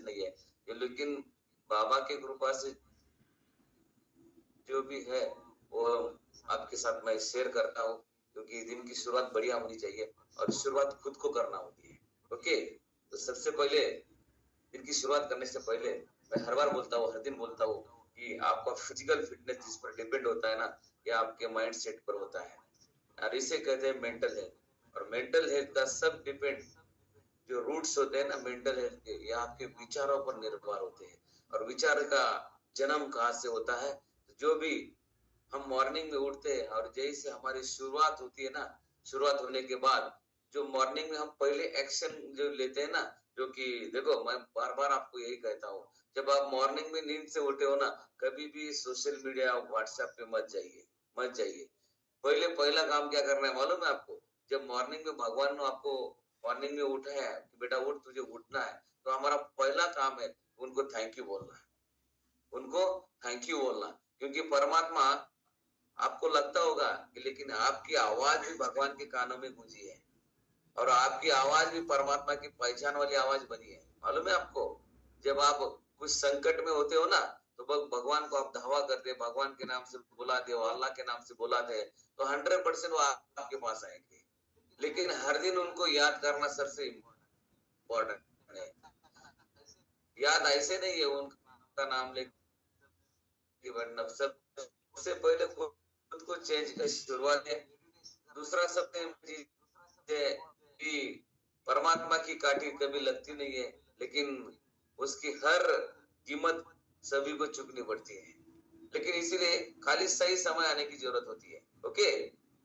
नहीं है। लेकिन बाबा की कृपा से जो भी है, वो आपके साथ मैं शेयर करता हूँ, क्योंकि दिन की शुरुआत बढ़िया होनी चाहिए और शुरुआत खुद को करना होती है। ओके तो सबसे पहले, दिन की शुरुआत करने से पहले मैं हर बार बोलता हूँ, हर दिन बोलता हूँ कि आपका फ़िज़िकल फिटनेस जिस पर डिपेंड होता है ना, ये आपके माइंड सेट पर होता है। और इसे कहते हैं मेंटल हेल्थ और मेंटल हेल्थ का सब डिपेंड जो रूट्स होते हैं ना मेंटल हेल्थ के, ये आपके विचारों पर निर्भर होते हैं। और विचार का जन्म कहाँ से होता है? जो भी हम मॉर्निंग में उठते हैं, और जैसे हमारी शुरुआत होती है ना, शुरुआत होने के बाद जो मॉर्निंग में हम पहले एक्शन जो लेते हैं ना, जो कि देखो, मैं बार बार आपको यही कहता हूँ, जब आप मॉर्निंग में नींद से उठे हो ना, कभी भी सोशल मीडिया व्हाट्सएप पे मत जाइए मत जाइए। पहले, पहला काम क्या करना है, मालूम है आपको? जब मॉर्निंग में भगवान ने आपको मॉर्निंग में उठा है कि बेटा उठ, तुझे उठना है तो हमारा पहला काम है उनको थैंक यू बोलना है। उनको थैंक यू बोलना क्योंकि परमात्मा आपको लगता होगा कि लेकिन आपकी आवाज़ भी भगवान के कानों में गूंजी है, और आपकी आवाज़ भी परमात्मा की पहचान वाली आवाज़ बनी है। मालूम है आपको? जब आप कुछ संकट में होते हो ना तो भगवान को आप धावा करते भगवान के नाम से बुलाते हो अल्लाह के नाम से बुलाते हैं तो हंड्रेड परसेंट वो आपके पास आएँगे। लेकिन हर दिन उनको याद करना सबसे इम्पोर्टेंट है। याद ऐसे नहीं है, उनका नाम सबसे पहले खुद को चेंज कर शुरुआत है। दूसरा सबसे कि परमात्मा की काटी कभी लगती नहीं है, लेकिन उसकी हर कीमत सभी को चुकनी पड़ती है। लेकिन इसीलिए खाली सही समय आने की ज़रूरत होती है, ओके?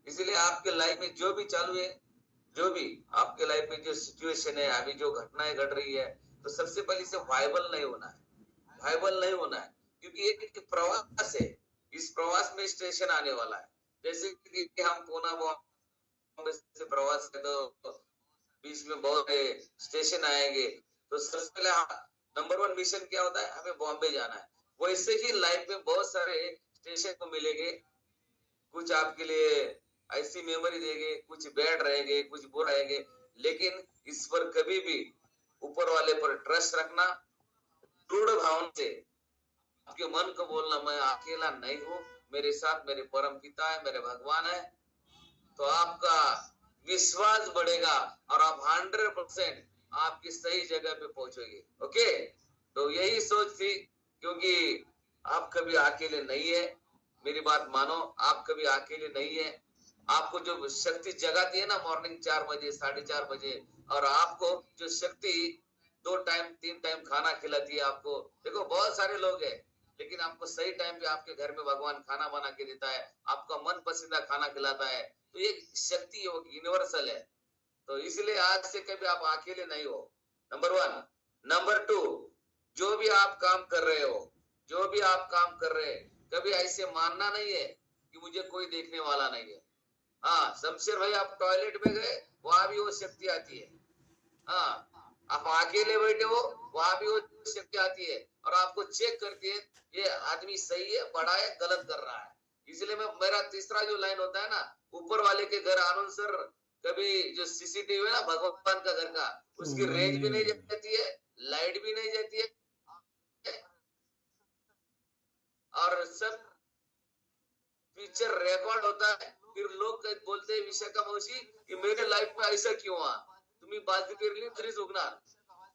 इसीलिए आपके लाइफ में जो भी चालू है जो भी आपके लाइफ में जो सिचुएशन है, अभी जो घटनाएँ घट रही है तो सबसे पहले इसे वायबल नहीं होना है। वायबल नहीं होना है, क्योंकि एक प्रवास है। इस प्रवास में स्टेशन आने वाला है। जैसे कि हम पूना बॉम्बे से प्रवास है तो बीच में बहुत स्टेशन आएँगे। तो सबसे पहले नंबर वन मिशन क्या होता है? हमें बॉम्बे जाना है। वैसे ही लाइफ में बहुत सारे स्टेशन को मिलेंगे। कुछ आपके लिए ऐसी मेमोरी देंगे, कुछ बैड रहेंगे, कुछ बुरा रहेंगे, लेकिन इस पर कभी भी ऊपर वाले पर ट्रस्ट रखना, दृढ़ भावना से। आपके मन को बोलना, मैं अकेला नहीं हूँ, मेरे साथ मेरे परम पिता है, मेरे भगवान है। तो आपका विश्वास बढ़ेगा और आप हंड्रेड परसेंट आपकी सही जगह पे पहुंचोगे। ओके? तो यही सोच थी, क्योंकि आप कभी अकेले नहीं है। मेरी बात मानो, आप कभी अकेले नहीं है। आपको जो शक्ति जगाती है ना मॉर्निंग चार बजे, साढ़े चार बजे, और आपको जो शक्ति दो टाइम तीन टाइम खाना खिलाती है आपको। देखो, बहुत सारे लोग हैं, लेकिन आपको सही टाइम पे आपके घर में भगवान खाना बना के देता है, आपका मन पसंदीदा खाना खिलाता है। तो ये शक्ति यूनिवर्सल है। तो इसलिए आज से कभी आप अकेले नहीं हो। नंबर वन नंबर टू जो भी आप काम कर रहे हो, जो भी आप काम कर रहे हैं, कभी ऐसे मानना नहीं है कि मुझे कोई देखने वाला नहीं है। हाँ शमशेर भाई आप टॉयलेट में गए वहाँ भी वो शक्ति आती है। हाँ आप अकेले बैठे हो वहाँ भी वो शक्ति आती है। और आपको चेक करती है ये आदमी सही है बड़ा है गलत कर रहा है। इसलिए मैं मेरा तीसरा जो लाइन होता है ना ऊपर वाले के घर आनंद सर कभी जो सीसीटीवी है ना भगवान का घर का उसकी रेंज भी नहीं जाती है लाइट भी नहीं जाती है। और सब पिक्चर रिकॉर्ड होता है फिर लोग बोलते हैं विशाखा मौसी कि मेरे लाइफ में ऐसा क्यों हुआ? तुम्हें बात कर लिए तरी उगणार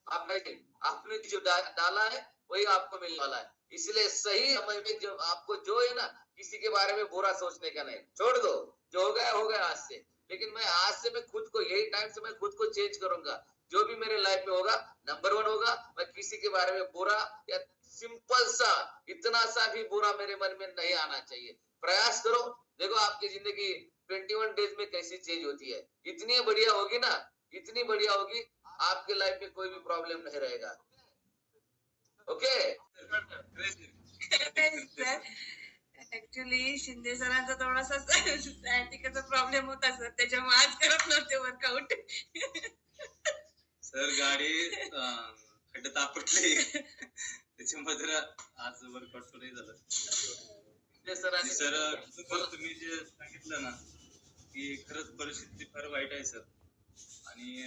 आप नहीं आपने जो डा, डाला है वही आपको मिलने वाला है। इसलिए सही समय में जो आपको जो है ना किसी के बारे में बुरा सोचने का नहीं। छोड़ दो जो हो गया हो गया आज से। लेकिन मैं आज से मैं खुद को यही टाइम से मैं खुद को चेंज करूँगा। जो भी मेरे लाइफ में होगा नंबर वन होगा। मैं किसी के बारे में बुरा या सिंपल सा, इतना सा भी बुरा मेरे मन में नहीं आना चाहिए। प्रयास करो। देखो, आपकी ज़िंदगी 21 डेज़ में कैसी चेंज होती है। इतनी बढ़िया होगी ना, इतनी बढ़िया होगी, आपके लाइफ में कोई भी प्रॉब्लम नहीं रहेगा। ओके ऍक्च्युली शिंदे सरांचा थोडासा सॅटिकाचा प्रॉब्लेम होता सर त्याच्यामुळे आज करत नव्हते वर्कआउट सर गाडी अं, खड्ड्यात आपटली त्याच्यामध्ये आज वर्कआउट नाही झालं. सर आणि सर तुम्ही जे सांगितलं ना की खरंच परिस्थिती फार वाईट आहे सर. आणि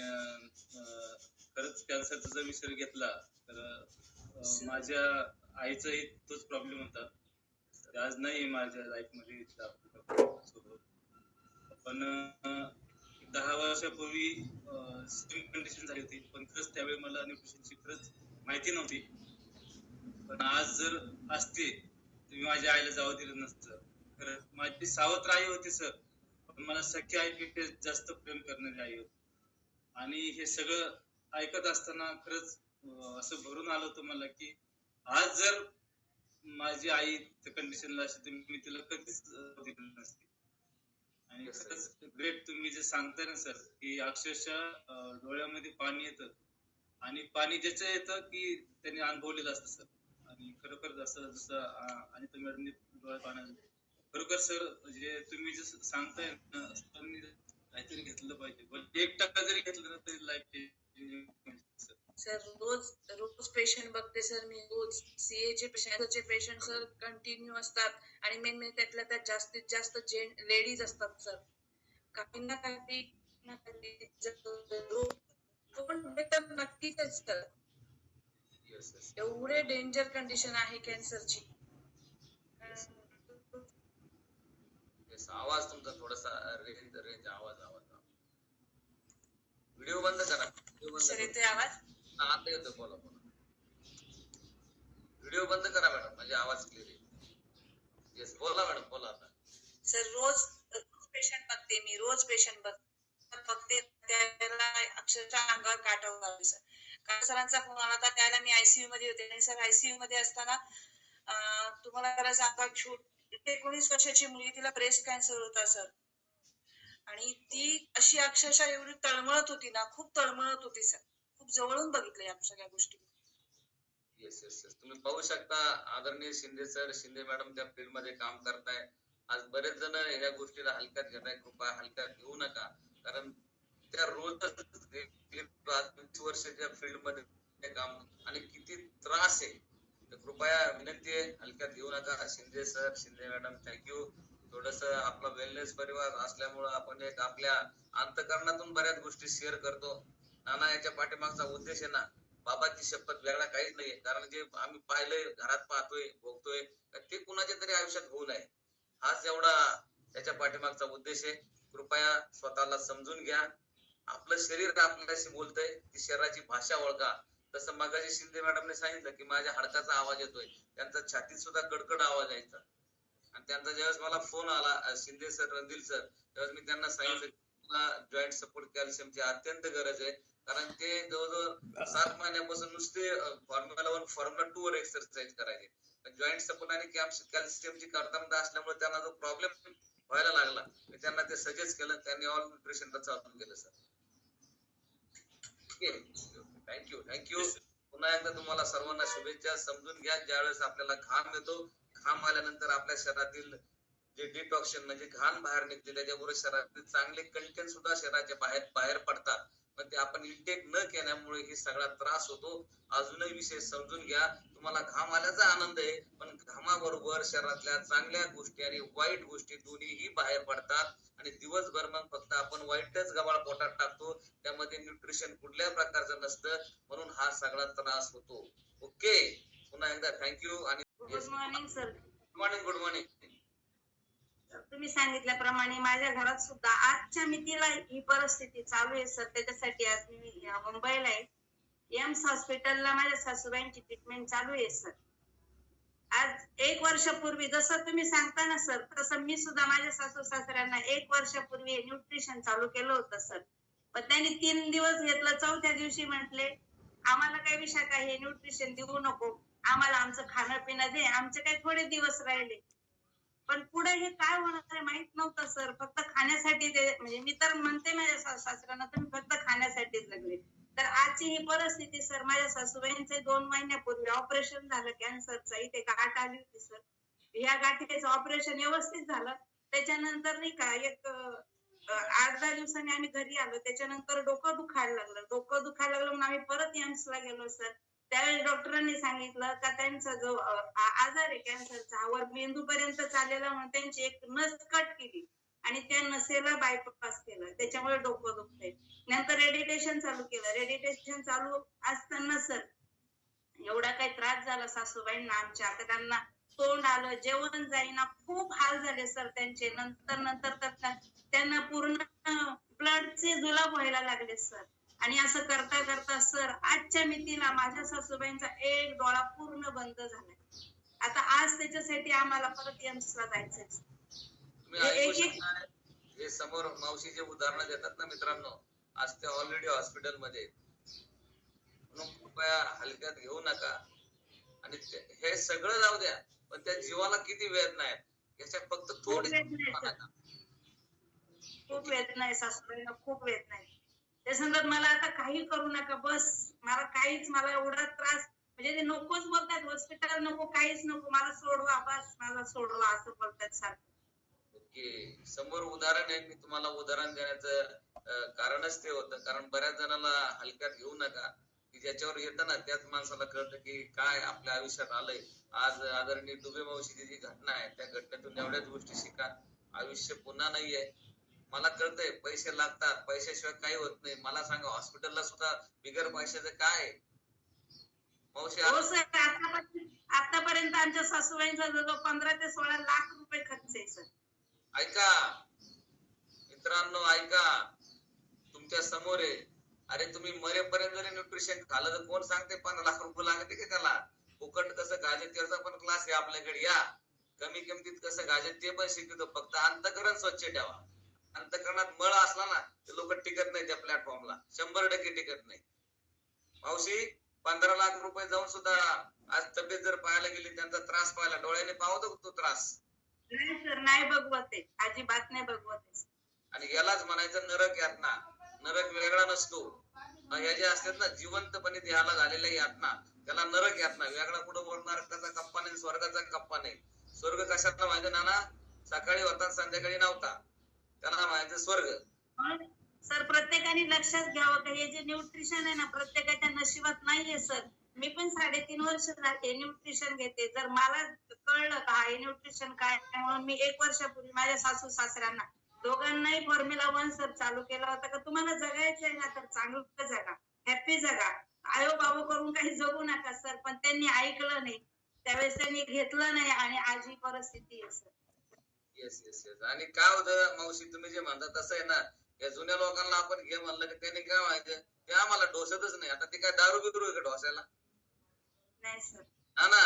खरंच कॅन्सरचा जर विषय घेतला तर माझ्या आईचाही तोच प्रॉब्लेम होता. आज नाही माझ्या लाईफमध्ये पण दहा वर्षापूर्वी सेम कंडिशन झाली होती पण खरंच त्यावेळी मला न्यूट्रिशनची खरंच माहिती नव्हती. पण आज जर असते तर मी माझ्या आईला जाऊ दिलं नसतं. खरं माझी सावत्र आई होती सर पण मला सख्या आईपेक्षा जास्त प्रेम करणारी आई होती. आणि हे सगळं ऐकत असताना खरंच असं भरून आलं होतं मला की आज जर माझी आई कंडिशनला असते तर मी तिला कधीच दिलं नसते. आणि ग्रेट तुम्ही जे सांगताय ना सर की अक्षरशः डोळ्यामध्ये पाणी येतं. आणि पाणी ज्याचं येतं की त्यांनी अनुभवलेलं असतं सर. आणि खरोखर जसं जसं आणि तुम्ही मॅडमने डोळ्यात पाण्यात खरोखर सर जे तुम्ही जे सांगताय ना काहीतरी घेतलं पाहिजे. पण एक टक्का जरी घेतलं ना तरी लाईफ सर रोज रोज पेशंट बघते सर मी रोज सीए चे पेशंटचे पेशंट सर कंटिन्यू असतात. आणि मेन म्हणजे त्यातल्या त्यात जास्तीत जास्त लेडीज असतात सर. काही ना काही भेटत नक्कीच सर. एवढे डेंजर कंडिशन आहे कॅन्सरची आवाज तुमचा थोडासा रेंज रेंज आवाज आवाज. व्हिडिओ बंद करा. व्हिडिओ बंद आवाज? आता येतो बोला बोला. व्हिडिओ बंद करा मॅडम म्हणजे आवाज क्लिअर येईल येस बोला मॅडम बोला आता. सर रोज पेशंट बघते मी रोज पेशंट बघते त्याला अक्षरशः अंगावर काटा उभा सर. काल सरांचा फोन आला होता त्याला मी आयसीयू मध्ये होते. आणि सर आयसीयू मध्ये असताना तुम्हाला खरं सांगा छोट एकोणीस वर्षाची मुलगी तिला ब्रेस्ट कॅन्सर होता सर. आणि ती अशी अक्षरशः एवढी तळमळत होती ना खूप तळमळत होती सर. खूप जवळून बघितलं या सगळ्या गोष्टी. येस येस येस तुम्ही पाहू शकता आदरणीय शिंदे सर शिंदे मॅडम त्या फील्डमध्ये काम करताय. आज बरेच जण या गोष्टीला हलक्यात घेत कृपया हलक्यात घेऊ नका. कारण त्या रोज वीस वर्षाच्या फील्डमध्ये काम आणि किती त्रास आहे. तर कृपया विनंती आहे हलक्यात घेऊ नका. Shinde sir Shinde madam thank you थोडस आपला वेलनेस परिवार असल्यामुळं आपण एक आपल्या अंतकरणातून बऱ्याच गोष्टी शेअर करतो. नाना याच्या पाठीमागचा उद्देश आहे ना बाबाची शपथ वेगळा काहीच नाहीये. कारण जे आम्ही पाहिलंय घरात पाहतोय भोगतोय तर ते कुणाच्या तरी आयुष्यात होऊ नये. हाच एवढा त्याच्या पाठीमागचा उद्देश आहे. कृपया स्वतःला समजून घ्या. आपलं शरीर आपल्याशी बोलतंय ती शरीराची भाषा ओळखा. तसं मगाशी शिंदे मॅडमने सांगितलं की माझ्या हडकाचा आवाज येतोय. त्यांचा छातीत सुद्धा कडकड आवाज यायचा. आणि त्यांचा ज्यावेळेस मला फोन आला शिंदे सर रणदिल सर त्यावेळेस मी त्यांना सांगितलं जॉईंट सपोर्ट कॅल्शियमची अत्यंत गरज आहे. कारण ते जवळजवळ सात महिन्यापासून नुसते फॉर्म्युला वन फॉर्म्युला टू वर एक्सरसाइज करायचे. जॉईंट सपोर्ट आणि कॅल्शियमची करताना असल्यामुळे त्यांना जो प्रॉब्लेम व्हायला लागला त्यांना ते सजेस्ट केलं त्यांनी ऑल न्यूट्रिशनला चालू केलं सर थँक्यू थँक्यू पुन्हा एकदा तुम्हाला सर्वांना शुभेच्छा. समजून घ्या. ज्यावेळेस आपल्याला घाम येतो घाम आल्यानंतर आपल्या शरीरातील जे डिटॉक्शन म्हणजे घाण बाहेर निघते त्याच्याबरोबर शरीरातील चांगले कंटेंट सुद्धा शरीराच्या बाहेर बाहेर पडतात. पण ते आपण इनटेक न केल्यामुळे हे सगळा त्रास होतो. अजूनही विषय समजून घ्या. तुम्हाला घाम आल्याचा आनंद आहे पण घामाबरोबर शरीरातल्या चांगल्या गोष्टी आणि वाईट गोष्टी दोन्हीही बाहेर पडतात. आणि दिवसभर मग फक्त आपण वाईटच गबाळ पोटात टाकतो. त्यामध्ये न्यूट्रिशन कुठल्या प्रकारचं नसतं म्हणून हा सगळा त्रास होतो. ओके पुन्हा एकदा थँक्यू आणि good morning sir good morning good morning तुम्ही सांगितल्याप्रमाणे माझ्या घरात सुद्धा आजच्या मितीला ही परिस्थिती चालू आहे सर. त्याच्यासाठी आज मी मुंबईला आहे. एम्स हॉस्पिटलला माझ्या सासूबाईंची ट्रीटमेंट चालू आहे सर. आज एक वर्षापूर्वी जसं तुम्ही सांगता ना सर तसं मी सुद्धा माझ्या सासू सासऱ्यांना एक वर्षापूर्वी न्यूट्रिशन चालू केलं होतं सर. पण त्यांनी तीन दिवस घेतलं चौथ्या दिवशी म्हटले आम्हाला काही विषय काय हे न्यूट्रिशन देऊ नको. आम्हाला आमचं खाणं पिणं दे. आमचे काही थोडे दिवस राहिले. पण पुढे हे काय होणार आहे माहीत नव्हतं सर फक्त खाण्यासाठी ते म्हणजे मी तर म्हणते माझ्या सासू सासऱ्यांना तुम्ही फक्त खाण्यासाठीच जगले तर आजची ही परिस्थिती सर माझ्या सासूबाईंचे दोन महिन्यापूर्वी ऑपरेशन झालं कॅन्सरचं इथे गाठ आली होती सर या गाठीचं ऑपरेशन व्यवस्थित झालं. त्याच्यानंतर नाही का एक आठ दहा दिवसांनी आम्ही घरी आलो. त्याच्यानंतर डोकं दुखायला लागलं. डोकं दुखायला लागलं म्हणून आम्ही परत एम्सला गेलो सर त्यावेळेस डॉक्टरांनी सांगितलं का त्यांचा जो आजार आहे कॅन्सरचा वर मेंदू पर्यंत चाललेला म्हणून त्यांची एक नस कट केली. आणि त्या नसेला बायपास केलं. त्याच्यामुळे डोकं दुखतंय. नंतर रेडिटेशन चालू केलं. रेडिटेशन चालू असताना सर एवढा काही त्रास झाला सासूबाईंना आमच्या. आता त्यांना तोंड आलं जेवण जाईना खूप हाल झाले सर त्यांचे. नंतर नंतर तर त्यांना पूर्ण ब्लडचे जुलाब व्हायला लागले सर. आणि असं करता करता सर आजच्या मितीला माझ्या सासूबाईंचा एक डोळा पूर्ण बंद झालाय. आता आज त्याच्यासाठी आम्हाला परत एम्सला जायचंय. तुम्ही हे समोर मावशी जे उदाहरणं देतात ना मित्रांनो आज ते ऑलरेडी हॉस्पिटलमध्ये म्हणून कृपया हलक्यात घेऊ नका. आणि हे सगळं जाऊ द्या पण त्या जीवाला किती वेदना आहेत याच्या फक्त थोडी. खूप वेदना आहे सासूबाईंना खूप वेदना आहे ते सांगतात मला आता काही करू नका बस. मला काहीच मला एवढा त्रास म्हणजे ते नकोच बोलतात हॉस्पिटल नको काहीच नको. मला सोडवा बस मला सोडवा असं बोलतात सारखं. समोर उदाहरण आहे मी तुम्हाला उदाहरण देण्याचं कारणच ते होतं. कारण बऱ्याच जणांना हलक्यात घेऊ नका की ज्याच्यावर येताना त्याच माणसाला कळतं की काय आपल्या आयुष्यात आलंय. आज आदरणीय दुबे मावशीची जी घटना आहे त्या घटनेतून एवढ्याच गोष्टी शिका. आयुष्य पुन्हा नाहीये. मला कळतंय पैसे लागतात पैशाशिवाय काही होत नाही. मला सांगा हॉस्पिटलला सुद्धा बिगर पैशाचं काय? मावशी हो आतापर्यंत आमच्या सासूबाईंचा जवळ पंधरा ते सोळा लाख रुपये खर्च आहे सर ऐका मित्रांनो ऐका. तुमच्यासमोर आहे. अरे तुम्ही मरेपर्यंत जरी न्यूट्रिशन खाल्लं तर कोण सांगते पंधरा लाख रुपये लागते का त्याला? फुकट कसं गाजत त्याचा पण क्लास आहे आपल्याकडे या. कमी किमतीत कसं गाजत ते पण शिकतो फक्त अंतकरण स्वच्छ ठेवा. अंतकरणात मळ असला ना ते लोक टिकत नाही त्या प्लॅटफॉर्मला शंभर टक्के टिकत नाही मावशी पंधरा लाख रुपये जाऊन सुद्धा आज तब्येत जर पाहायला गेली त्यांचा त्रास पाहायला डोळ्याने पाहतो तो त्रास. नाही सर नाही बघवत अजिबात नाही बघवत आणि यालाच म्हणायचं नरक यातना. नरक वेगळा नसतो. ह्या ज्या असतात ना जिवंतपणे देहाला झालेल्या यातना त्याला नरक यातना. वेगळा कुठं वर नरकाचा कप्पा नाही स्वर्गाचा कप्पा नाही. स्वर्ग कशातला माहिती नाना? सकाळी होता संध्याकाळी नव्हता. त्याला स्वर्ग. सर प्रत्येकाने लक्षात घ्यावं का? हे जे न्यूट्रिशन आहे ना प्रत्येकाच्या नशिबात नाहीये सर. मी पण साडेतीन वर्ष झाले न्यूट्रिशन घेते. जर मला कळलं का हे न्यूट्रिशन काय म्हणून मी एक वर्षापूर्वी माझ्या सासू सासऱ्यांना दोघांनाही फॉर्म्युला वन सर चालू केला होता का? तुम्हाला जगायचंय ना तर चांगलं जगा. हॅपी जगा. आयो बाबो करून काही जगू नका सर पण त्यांनी ऐकलं नाही. त्यावेळेस त्यांनी घेतलं नाही आणि आज ही परिस्थिती आहे सर. येस येस येस आणि काय होतं मावशी तुम्ही जे म्हणता तसं आहे ना या जुन्या लोकांना आपण घे म्हणलं की त्यांनी काय माहिती ते आम्हाला डोसतच नाही. आता ते काय दारू बिरू आहे का डोसायला? नाही सर हा ना?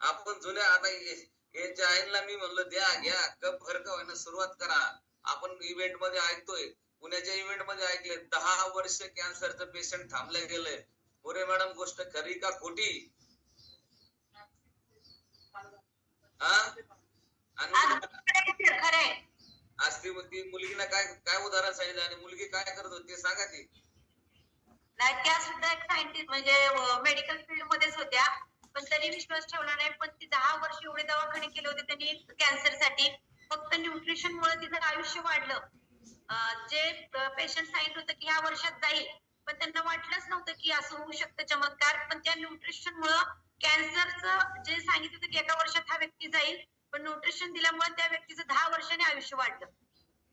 आपण जुन्या आता ये- यांच्या आईला मी म्हणलं द्या घ्या कप भर का होईना सुरुवात करा. आपण इव्हेंटमध्ये ऐकतोय. पुण्याच्या इव्हेंटमध्ये ऐकले दहा वर्ष कॅन्सरचं पेशंट थांबले गेले मोरे मॅडम गोष्ट खरी का खोटी? हा? आज ती ती मुलगीला काय काय उदाहरण सांगितलं? आणि मुलगी काय करत होती सांगा ती नाही त्या सुद्धा एक सायंटिस्ट म्हणजे मेडिकल फील्ड मध्येच होत्या. पण तरी विश्वास ठेवला नाही. पण ती दहा वर्ष एवढे दवाखाने केले होते त्यांनी कॅन्सरसाठी. फक्त न्यूट्रिशन मुळे तिचं आयुष्य वाढलं. जे पेशंट सांगितलं होतं की ह्या वर्षात जाईल. पण त्यांना वाटलंच नव्हतं की असं होऊ शकतं चमत्कार. पण त्या न्यूट्रिशन मुळे कॅन्सरचं जे सांगितलं होतं की एका वर्षात हा व्यक्ती जाईल पण न्यूट्रिशन दिल्यामुळे त्या व्यक्तीचं दहा वर्षाने आयुष्य वाढलं.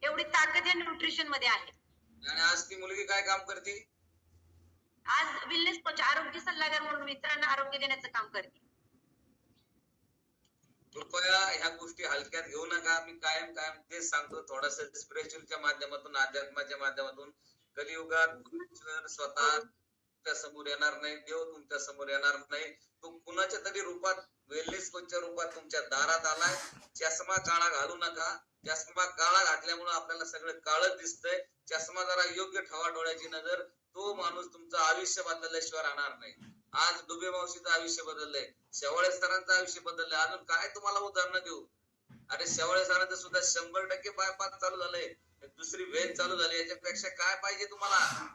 एवढी ताकद या न्यूट्रिशनमध्ये आहे. आणि आज ती मुलगी काय काम करते? आज विलनेस कोच आरोग्य सल्लागार म्हणून इतरांना आरोग्य देण्याचं काम करते. कृपया ह्या गोष्टी हलक्यात घेऊ नका. मी कायम कायम तेच सांगतो. थोडस स्पिरिच्युअलच्या माध्यमातून अध्यात्माच्या माध्यमातून कलियुगात स्वतः तुमच्यासमोर येणार नाही देव तुमच्यासमोर येणार नाही. तो कुणाच्या तरी रूपात वेलनेस कोचच्या रूपात तुमच्या दारात आलाय. चष्मा काळा घालू नका. चष्मा काळा घातल्यामुळे आपल्याला सगळं काळच दिसतंय. चष्मा जरा योग्य ठेवा डोळ्याची नजर. तो माणूस तुमचं आयुष्य बदलल्याशिवाय राहणार नाही. आज डुबे मावशीचं आयुष्य बदललंय. शेवाळे सरांचं आयुष्य बदललंय. अजून काय तुम्हाला उदाहरणं देऊ? अरे शेवाळे सरांचं सुद्धा शंभर टक्के बायपास चालू झालंय. दुसरी वेन चालू झाली. याच्यापेक्षा काय पाहिजे तुम्हाला?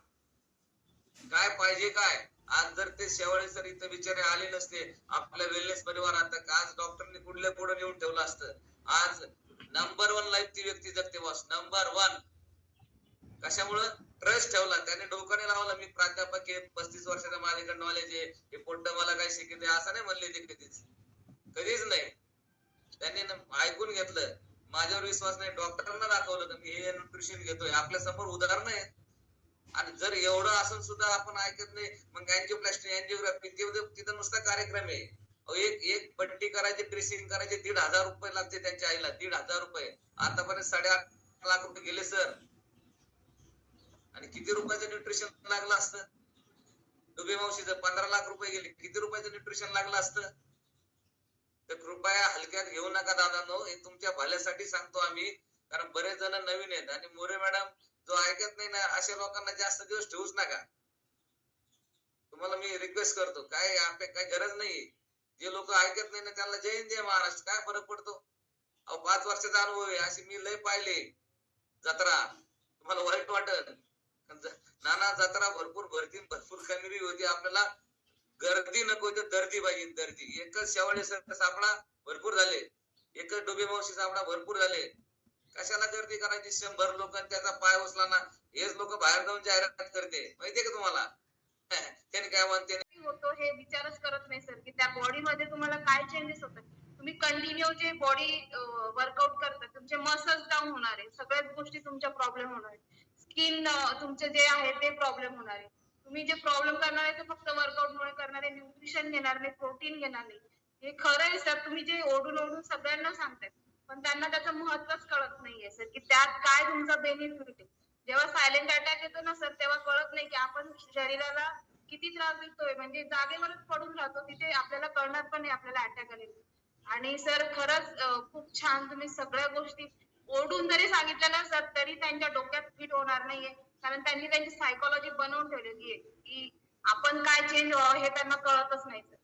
काय पाहिजे काय? आज जर ते शेवाळे सर इथं बिचारे आले नसते आपल्या वेलनेस परिवारात आज डॉक्टरने कुठल्या पुढे नेऊन ठेवलं असतं? आज नंबर वन लाईफ ती व्यक्ती जगते बॉस नंबर वन कशामुळं? ट्रस्ट ठेवला. त्याने डोक्याने लावला. मी प्राध्यापक आहे पस्तीस वर्षाचा माझ्याकडे नॉलेज आहे. हे पोट्ट मला काय शिकते असं नाही म्हणले ते कधीच. कधीच नाही. त्यांनी ऐकून घेतलं. माझ्यावर विश्वास नाही. डॉक्टरांना दाखवलं मी हे न्यूट्रिशन घेतोय. आपल्यासमोर उदाहरण आहेत. आणि जर एवढं असून सुद्धा आपण ऐकत नाही मग अँजिओप्लास्टी म्हणजे अँजिओग्राफी तिथं नुसता कार्यक्रम आहे. एक एक पट्टी करायची ड्रेसिंग करायची दीड हजार रुपये लागते त्यांच्या आईला दीड हजार रुपये. आतापर्यंत साडेआठ लाख रुपये गेले सर. आणि किती रुपयाचं न्यूट्रिशन लागलं असतं? दुबे मावशीचं पंधरा लाख रुपये गेले किती रुपयाचं न्यूट्रिशन लागलं असतं? तर कृपया हलक्यात घेऊ नका दादा नो हे तुमच्या भल्यासाठी सांगतो आम्ही कारण बरेच जण नवीन आहेत. आणि मोरे मॅडम जो ऐकत नाही ना अशा लोकांना जास्त दिवस ठेवूच नका. तुम्हाला मी रिक्वेस्ट करतो काय आपल्या काय गरज नाही जे लोक ऐकत नाही ना त्यांना जय हिंद जय महाराष्ट्र काय फरक पडतो? अहो पाच वर्षाचा अनुभव आहे अशी मी लय पाहिले. जत्रा तुम्हाला वाईट वाटत. नाना जत्रा भरपूर भरती भरपूर कमी होती. आपल्याला गर्दी नको तर दर्दी पाहिजे दर्दी. एकच शेवाळे सापडा भरपूर झाले. एकच डोबे मावशी सापडा भरपूर झाले. कशाला गर्दी करायची? शंभर लोक त्याचा पाय उचला ना हेच लोक बाहेर जाऊन जाहिरात करते. माहितीये का तुम्हाला? त्याने काय म्हणते? होतो हे विचारच करत नाही सर की त्या बॉडी मध्ये तुम्हाला काय चेंजेस होतात? तुम्ही कंटिन्यू जे बॉडी वर्कआउट करता तुमचे मसल्स डाऊन होणार आहे. सगळ्याच गोष्टी तुमच्या प्रॉब्लेम होणार आहे स्किन तुमचे जे आहे ते प्रॉब्लेम होणार आहे. तुम्ही जे प्रॉब्लेम करणार आहे ते फक्त वर्कआउट मुळे करणार आहे. न्यूट्रिशन घेणार नाही प्रोटीन घेणार नाही. हे खरं आहे सर तुम्ही जे ओढून ओढून सगळ्यांना सांगताय. पण त्यांना त्याचं महत्वच कळत नाहीये सर की त्यात काय तुमचा बेनिफिट आहे. जेव्हा सायलेंट अटॅक येतो ना सर तेव्हा कळत नाही की आपण शरीराला किती त्रास देतोय. म्हणजे जागेवरच पडून राहतो तिथे आपल्याला कळणार पण नाही आपल्याला अटॅक आलेला. आणि सर खरंच खूप छान तुम्ही सगळ्या गोष्टी ओढून जरी सांगितलं ना सर तरी त्यांच्या डोक्यात फिट होणार नाहीये. कारण त्यांनी त्यांची सायकोलॉजी बनवून ठेवलेली आहे की आपण काय चेंज व्हावं हे त्यांना कळतच नाही सर.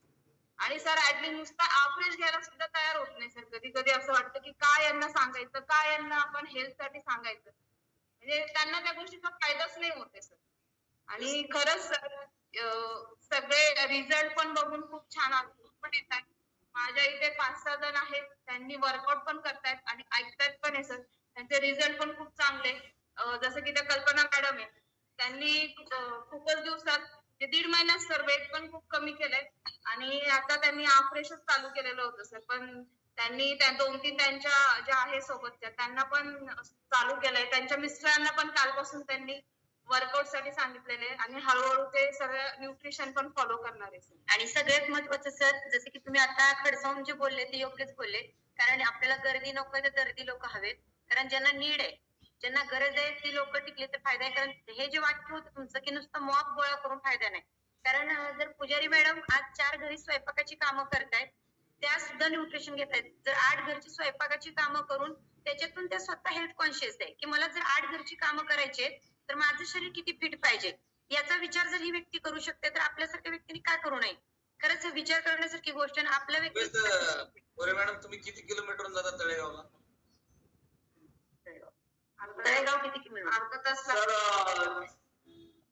आणि सर ऍटलीस्ट नुसता ऍव्हरेज घ्यायला सुद्धा तयार होत नाही सर. कधी कधी असं वाटतं की काय यांना सांगायचं काय यांना आपण हेल्थसाठी सांगायचं. म्हणजे त्यांना त्या गोष्टीचा फायदाच नाही होते सर. आणि खरंच सर सगळे रिझल्ट पण बघून खूप छान पण येत आहेत माझ्या इथे पाच सहा जण आहेत त्यांनी वर्कआउट पण करतायत आणि ऐकतायत पण आहे सर. त्यांचे रिझल्ट पण खूप चांगले. जसं की त्या कल्पना मॅडम आहे. त्यांनी खूपच दिवसात ते दीड महिन्यात सर वेट पण खूप कमी केलंय. आणि आता त्यांनी ऑपरेशन चालू केलेलं होतं सर. पण त्यांनी त्या दोन तीन त्यांच्या ज्या आहे सोबतच्या त्यांना पण चालू केलंय. त्यांच्या मिस्टरांना पण कालपासून त्यांनी वर्कआउटसाठी सांगितलेले आणि हळूहळू ते सगळं न्यूट्रिशन पण फॉलो करणार आहे आणि सगळ्यात महत्वाचं सर जसं की तुम्ही आता खडसावून जे बोलले ते योग्यच बोलले. कारण आपल्याला गर्दी नको तर दर्दी लोक हवेत. कारण ज्यांना नीड आहे ज्यांना गरज आहे ती लोक टिकले तर फायदा आहे. कारण हे जे वाक्य होतं तुमचं की नुसतं मॉप गोळा करून फायदा नाही. कारण जर पुजारी मॅडम आज चार घरी स्वयंपाकाची कामं करतायत त्या सुद्धा न्यूट्रिशन घेत आहेत जर आठ घरची स्वयंपाकाची कामं करून त्याच्यातून त्या स्वतः हेल्थ कॉन्शियस आहे. की मला जर आठ घरची कामं करायची आहेत, तर माझं शरीर किती फिट पाहिजे? याचा विचार जर ही व्यक्ती करू शकते तर आपल्यासारख्या व्यक्तीने काय करू नये? खरंच विचार करण्यासारखी गोष्ट आणि आपल्या व्यक्ती मॅडम तुम्ही किती किलोमीटर जाता तळेगावला? तळेगाव किती किलोमीटर? अर्धा तास.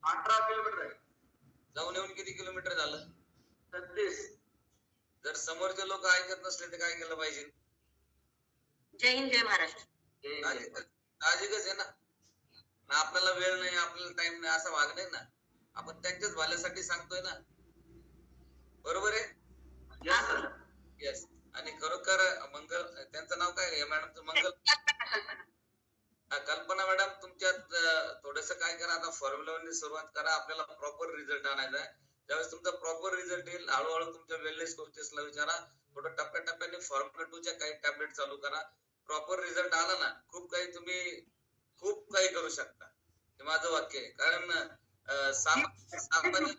अठरा किलोमीटर आहे. जाऊन येऊन किती किलोमीटर झालं? छत्तीस. जर समोरचे लोक ऐकत नसले तर काय केलं पाहिजे? जय हिंद जय महाराष्ट्र. साहजिकच आहे ना. ना आपल्याला वेळ नाही आपल्याला टाइम नाही असं वाग नाही ना. आपण त्यांच्याच भल्यासाठी सांगतोय ना. बरोबर आहे. येस आणि खरोखर मंगल त्यांचं नाव काय मॅडमचं मंगल हा, कल्पना मॅडम तुमच्यात थोडस काय करा आता फॉर्म्युला सुरुवात करा आपल्याला प्रॉपर रिझल्ट आणायचा आहे. ज्यावेळेस तुमचा प्रॉपर रिझल्ट येईल हळूहळू तुमच्या वेलनेस कोचेसला विचारा. थोडं टप्प्याटप्प्याने फॉर्म्युला टूच्या काही टॅबलेट चालू करा. प्रॉपर रिझल्ट आला ना खूप काही तुम्ही खूप काही करू शकता. हे माझं वाक्य आहे. कारण सामान्य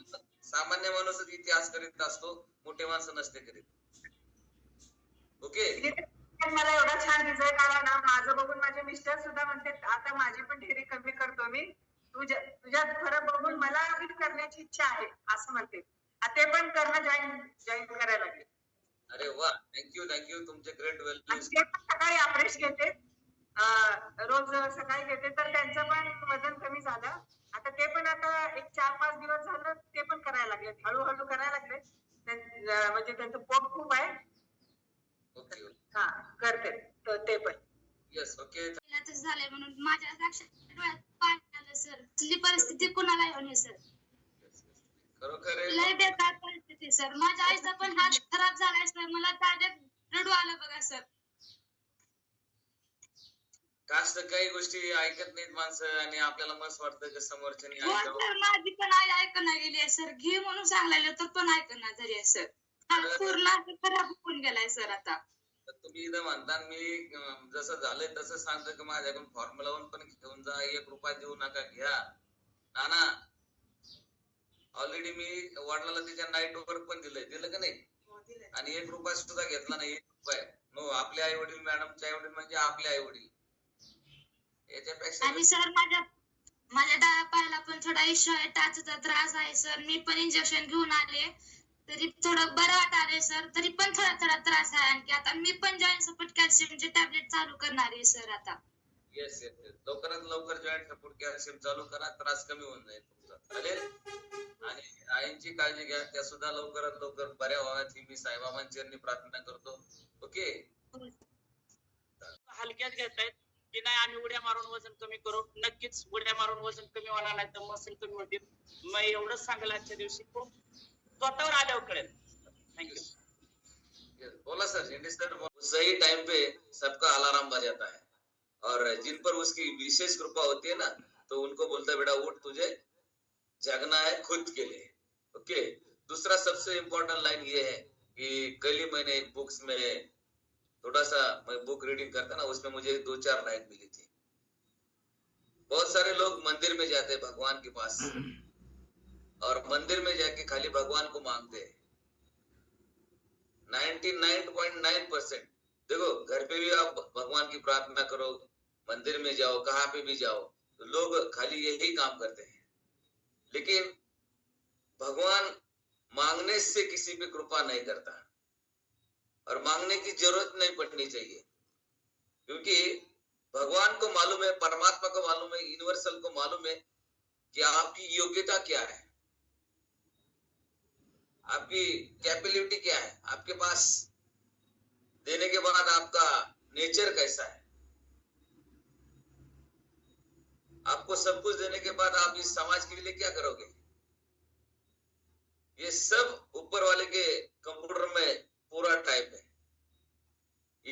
सामान्य माणूसच इतिहास करीत असतो मोठे माणसं नसते करीत. ओके? पण मला एवढा छान रिझल्ट आला ना माझं बघून माझे मिस्टर सुद्धा म्हणते आता माझी पण डिग्री कमी करतो मी. तुझ्या तुझ्यात फरक बघून मला बी करण्याची इच्छा आहे असं म्हणते. ते पण करणं जॉईन जॉईन करायला लागले. अरे वा थँक्यू थँक्यू तुमचे ग्रेट पण सकाळी अप्रेश घेते. रोज सकाळी घेते तर त्यांचं पण वजन कमी झालं. आता ते पण आता एक चार पाच दिवस झालं ते पण करायला लागले. हळूहळू करायला लागले. म्हणजे त्यांचं पोट खूप आहे. ओके हा करते. तर ते पण. येस ओके झालंय म्हणून माझ्या लक्षात डोळ्यात पाणी आलं सर तसली परिस्थिती कुणाला येऊ नये सर खरोखर हे लय बेकार परिस्थिती सर माझ्या आईचा पण हात खराब झालाय सर मला डायरेक्ट रडू आलं बघा सर जास्त काही गोष्टी ऐकत नाहीत माणसं आणि आपल्याला मस्त वाटतं की समोरच्यानी हो ऐकावं सर माझी पण आई ऐकना गेली आहे सर घे म्हणून सांगायला तर पण ऐकना झाली आहे सर पूर्ण असं खराब होऊन गेलाय सर आता. तर तुम्ही इथं म्हणता मी जसं झालंय तसं सांगतो की माझ्याकडून फॉर्म्युला वन पण घेऊन जा एक रुपया देऊ नका घ्या. नाना ऑलरेडी मी वडिलाला त्याच्या नाईट वर्क पण दिलंय. दिलं का नाही? आणि एक रुपया सुद्धा घेतला नाही एक रुपया. नो आपले आई वडील मॅडमचे आई वडील म्हणजे आपले आई वडील याच्यापेक्षा आणि सर माझ्या माझ्या डाव्या पायाला पण थोडा इश्यू आहे टाचचा त्रास आहे सर. मी पण इंजेक्शन घेऊन आले. तरी थोडं बरं वाटाले सर तरी पण थोडा थोडा त्रास आहे. आणखी आता मी पण जॉईन सपोर्ट कॅल्शियमचे टॅबलेट चालू करणार आहे सर आता. येस येस येस लवकरात लवकर जॉईंट सपोर्ट कॅल्शियम चालू करा. त्रास कमी होऊन जाईल तुमचा. चालेल? आणि आईंची काळजी घ्या. त्या सुद्धा लवकरात लवकर बऱ्या व्हाव्यात. ही मी साईबाबांची यांनी प्रार्थना करतो. ओके? हलक्यात घेतायत की नाही आम्ही उड्या मारून वजन कमी करू. नक्कीच उड्या मारून वजन कमी होणार नाही तर मसल कमी होतील. मग एवढंच सांगेल आजच्या दिवशी खूप स्वतःवर आल्यावर कळेल बोला सर झेंडे सर सही टाइम पे सबका अलार्म बज जाता है। और जिन पर उसकी विशेष कृपा होती है ना तो उनको बोलता है, बेटा, उठ, तुझे जगना है खुद के लिए। ओके दूसरा सबसे इम्पोर्टेंट लाइन ये है कि कल ही मैंने एक बुक्स में थोड़ा सा मैं बुक रीडिंग करता ना, उसमें मुझे दो चार लाइन मिली थी। बहुत सारे लोग मंदिर में जाते भगवान के पास। और मंदिर में जाके खाली भगवान को मांगते हैं। 99.9 परसेंट। देखो, घर पे भी आप भगवान की प्रार्थना करो, मंदिर में जाओ, कहाँ पे भी जाओ तो लोग खाली यही काम करते हैं। लेकिन भगवान मांगने से किसी पे कृपा नहीं करता। और मांगने की ज़रूरत नहीं पड़नी चाहिए। क्योंकि भगवान को मालूम है, परमात्मा को मालूम है यूनिवर्सल को मालूम है कि आपकी योग्यता क्या है। आपकी कैपेबिलिटी क्या है? आपके पास देने के बाद आपका नेचर कैसा है? आपको सब कुछ देने के बाद आप इस समाज के लिए क्या करोगे? ये सब ऊपर वाले के कंप्यूटर में पूरा टाइप है।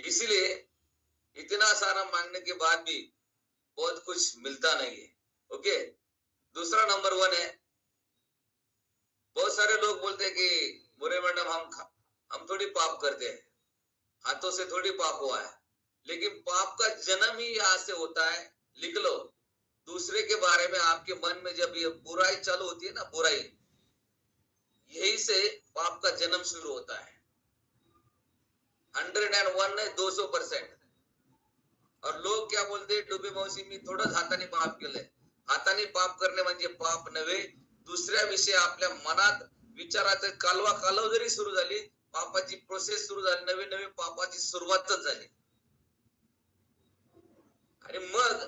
इसीलिए इतना सारा मांगने के बाद भी बहुत कुछ मिलता नहीं है। ओके दूसरा नंबर वन है बहुत सारे लोग बोलते हैं कि, बुरे मैडम, हम हम थोड़ी पाप करते हैं। हाथों से थोड़ी पाप हुआ है। लेकिन पाप का जन्म ही यहाँ से होता है। लिख लो। दूसरे के बारे में आपके मन में जब ये बुराई चालू होती है ना, बुराई, यही से पाप का जन्म शुरू होता है। हंड्रेड एंड वन है दो सौ परसेंट। और लोग क्या बोलते हैं, डुबे मौसी मी थोडंच हाताने पाप केलंय हाताने पाप करणे म्हणजे पाप नव्हे। दुसऱ्याविषयी आपल्या मनात विचाराचं कालवा कालव जरी सुरू झाली पापाची प्रोसेस सुरू झाली नवीन नवीन पापाची सुरुवातच झाली. आणि मग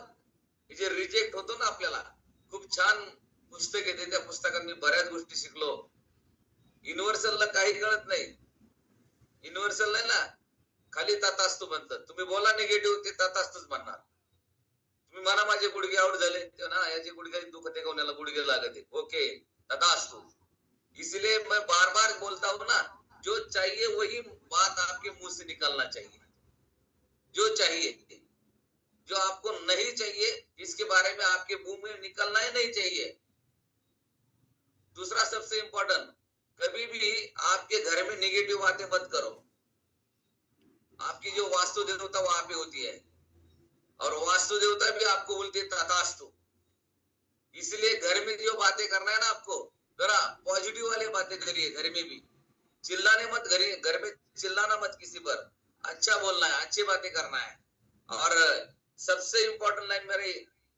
जे रिजेक्ट होतो ना आपल्याला खूप छान पुस्तक येते त्या पुस्तकात मी बऱ्याच गोष्टी शिकलो. युनिव्हर्सलला काही कळत नाही. युनिव्हर्सल नाही ना? खाली तथास्तू म्हणतात. तुम्ही बोला निगेटिव्ह ते तथास्तूच म्हणणार. म्हणा माझे गुडघे आउट झाले. ना याचे गुडघे दुखते कोणाला गुडघे लागते. ओके इसलिए मैं बार बार बोलता हूँ ना, जो चाहिए वही बात आपके मुँह से निकलना चाहिए। जो चाहिए, जो आपको नहीं चाहिए, इसके बारे में आपके मुँह में निकलना ही नहीं चाहिए। दूसरा सबसे इम्पोर्टेंट कभी भी आपके घर में निगेटिव बातें मत करो। आपकी जो वास्तु देवता वहाँ पे होती है। और वास्तु देवता भी आपको बोलती तथास्तु। इसलिए घर में जो बातें करना है ना आपको, जरा पॉजिटिव वाली बातें करिए घर में भी। चिल्लाने मत घरे, घर में चिल्लाना मत किसी पर। अच्छा बोलना है, अच्छी बातें करना है। और सबसे इम्पोर्टेंट लाइन मेरी,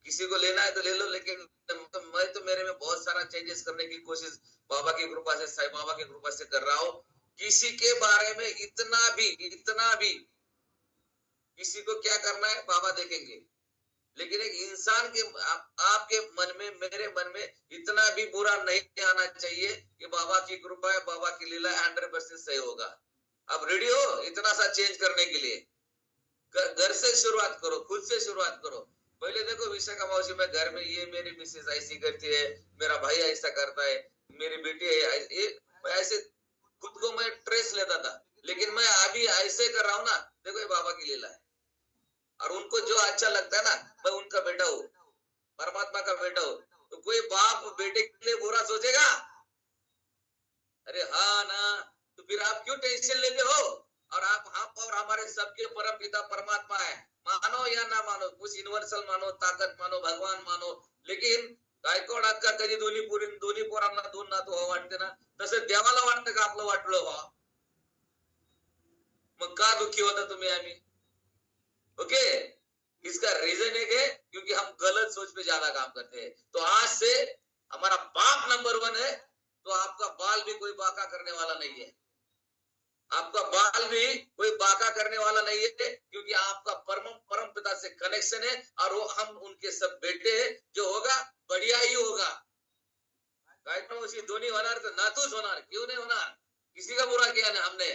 किसी को लेना है तो ले लो, लेकिन तो मैं तो मेरे में बहुत सारा चेंजेस करने की कोशिश बाबा की कृपा से, साई बाबा की कृपा से कर रहा हूँ। किसी के बारे में इतना भी इतना भी किसी को क्या करना है? बाबा देखेंगे। लेकिन एक इंसान के आप, आपके मन में मेरे मन में इतना भी बुरा नहीं आना चाहिए कि बाबा की कृपा है बाबा की लीला हंड्रेड परसेंट सही होगा। अब रेडी हो इतना सा चेंज करने के लिए घर से शुरुआत करो खुद से शुरुआत करो। पहले देखो विशाखा मौसी में घर में ये मेरी मिसेस ऐसी करती है मेरा भाई ऐसा करता है मेरी बेटी है ये ऐसे खुद को मैं ट्रेस लेता था। लेकिन मैं अभी ऐसे कर रहा हूँ ना देखो ये बाबा की लीला है। और उनको जो अच्छा लगता है ना, मैं उनका बेटा हूँ, परमात्मा का बेटा हूँ तो कोई बाप बेटे के लिए बुरा सोचेगा? अरे हाँ ना तो फिर आप क्यों टेंशन लेते हो? और आप आप और हमारे सबके परम पिता परमात्मा है। मानो या ना मानो कुछ यूनिवर्सल मानो, ताकत मानो, भगवान मानो, लेकिन गायकवाड अक्का कधी दोन्ही पुरी दोन्ही पोरांना दोन नातू व्हावं वाटते ना। तसं देवाला वाटतं का आपलं वाटलं व्हा मग का दुःखी होता तुम्ही आम्ही? ओके इसका रीजन एक है, क्योंकि हम गलत सोच पे ज़्यादा काम करते हैं। तो आज से हमारा बाप नंबर वन है तो आपका बाल भी कोई बाका करने वाला नहीं है। आपका बाल भी कोई बाका करने वाला नहीं है, क्योंकि आपका परम परम पिता से कनेक्शन है, और वो हम उनके सब बेटे हैं, जो होगा, बढ़िया ही होगा। उसी दोन्ही होणार तर नातूच होणार क्यों नहीं होना? किसी का बुरा किया ना हमने।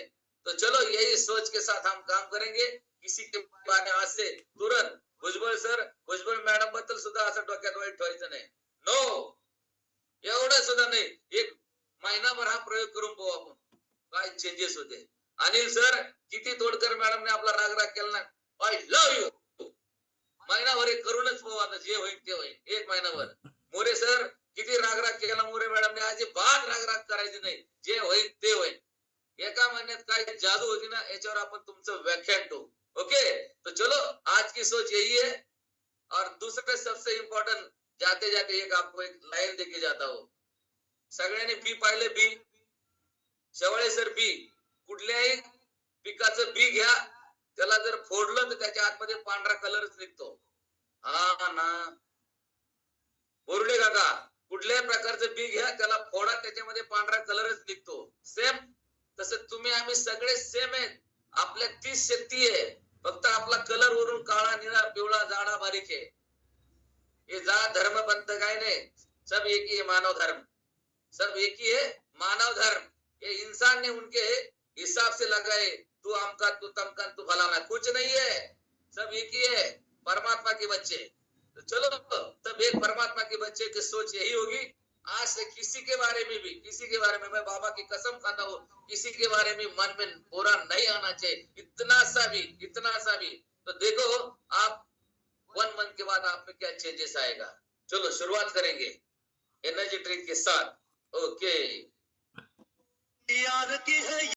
तो चलो, यही सोच के साथ हम काम करेंगे। किसी के बारे आज से तुरंत भुजबळ सर भुजबळ मॅडमबद्दल सुद्धा असं डोक्यात वाईट ठेवायचं नाही. नो एवढं सुद्धा नाही. एक महिनाभर हा प्रयोग करून पाहू आपण. काय चेंजेस होते. अनिल सर किती तोडकर मॅडमने आपला राग राग केला ना? आय लव्ह यू महिनाभर एक करूनच पाहू आता जे होईल ते होईल. एक महिनाभर. मोरे सर किती राग राग केला मोरे मॅडमने अजिबात राग राग करायचे नाही. जे होईल ते होईल. एका महिन्यात काय जादू होती ना याच्यावर आपण तुमचं व्याख्यान ठेवू. ओके? तो चलो आज की सोच यही है। और दूसरे सबसे इम्पोर्टेंट जाते जाते एक आपको एक लाइन देके जाता हो। सगळ्यांनी बी पाहिले बी शेवळे सर बी कुठल्याही पिकाचं बी घ्या. त्याला जर फोडलं तर त्याच्या आतमध्ये पांढरा कलरच निघतो. हा ना. बोरडे काका कुठल्याही प्रकारचं बी घ्या त्याला फोडा त्याच्यामध्ये पांढरा कलरच निघतो. सेम तसं तुम्ही आम्ही सगळे सेम आहेत. आपल्या तीच शक्ती आहे. फक्त आपला कलर वरून काळा, निळा, पिवळा जाडा बारीक आहे. ये जात धर्म पंथ काय नाही. सब एक ही है मानव धर्म. सब एक ही है मानव धर्म. ये इंसान ने उनके हिसाब से लगाए तू अमका तू तमका तू फलाना. कुछ नहीं है. सब एक ही है. परमात्मा के बच्चे. तो चलो, तब एक परमात्मा के बच्चे की सोच यही होगी. आज से किसी के बारे में भी, किसी के बारे में मैं बाबा की कसम खाता हूँ, किसी के बारे में मन में बुरा नहीं आना चाहिए। इतना सा भी, इतना सा भी। तो देखो, आप वन मंथ के बाद आप में क्या चेंजेस आएगा? चलो, शुरुआत करेंगे। एनर्जी ड्रिंक के साथ। ओके यार की है